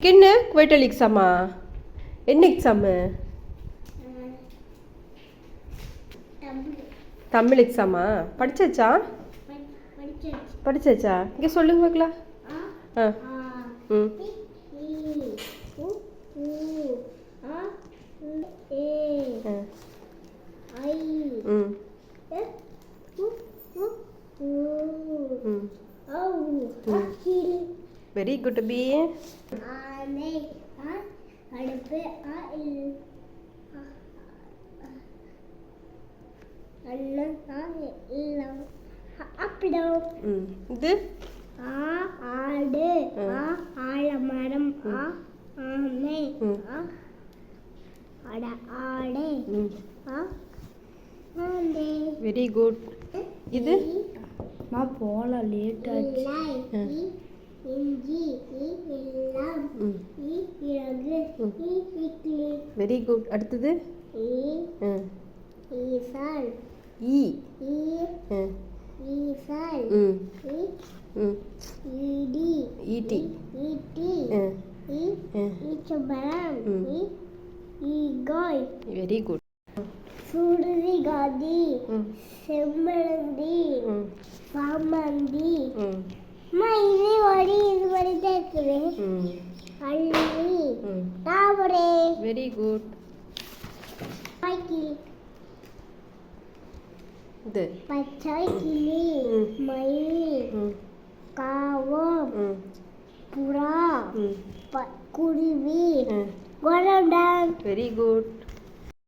என்ன குவைட்டல் எக்ஸாமா என்ன எக்ஸாமு தமிழ் எக்ஸாமா படிச்சாச்சா? படிச்சாச்சா? இங்கே சொல்லுங்க பார்க்கலாம் ஆ. ம். ஆ. ம். ம். வெரி குட் பி அடுப்பு ம் இது? ஆ ஆடு ம். ஆ ஆலமரம் ஆ ஆமை ம். ஆ அட ஆடை ம். ஆ ஆந்தை வெரி குட் இது? நான் போகலாம் லேட் ஆச்சு ம். இஞ்சி இ இல்லம் ம். இ இறகு வெரி குட் அடுத்தது? ஈசால் ஈ. ஈசால் ம். இ ம். இடி. ஈட்டி. ஈட்டி. ம் இ ம் ஈச்சம்பரம் ம். இ ஈகாய். வெரி குட் சுடுதி காதி சாமந்தி ம். அம்மா இது வடி இது வடி தான் இருக்குது அள்ளி. ம். தாமரை வெரி குட் இது. பச்சை கிளி. மயில் காவம் புறா குருவி வெரி குட்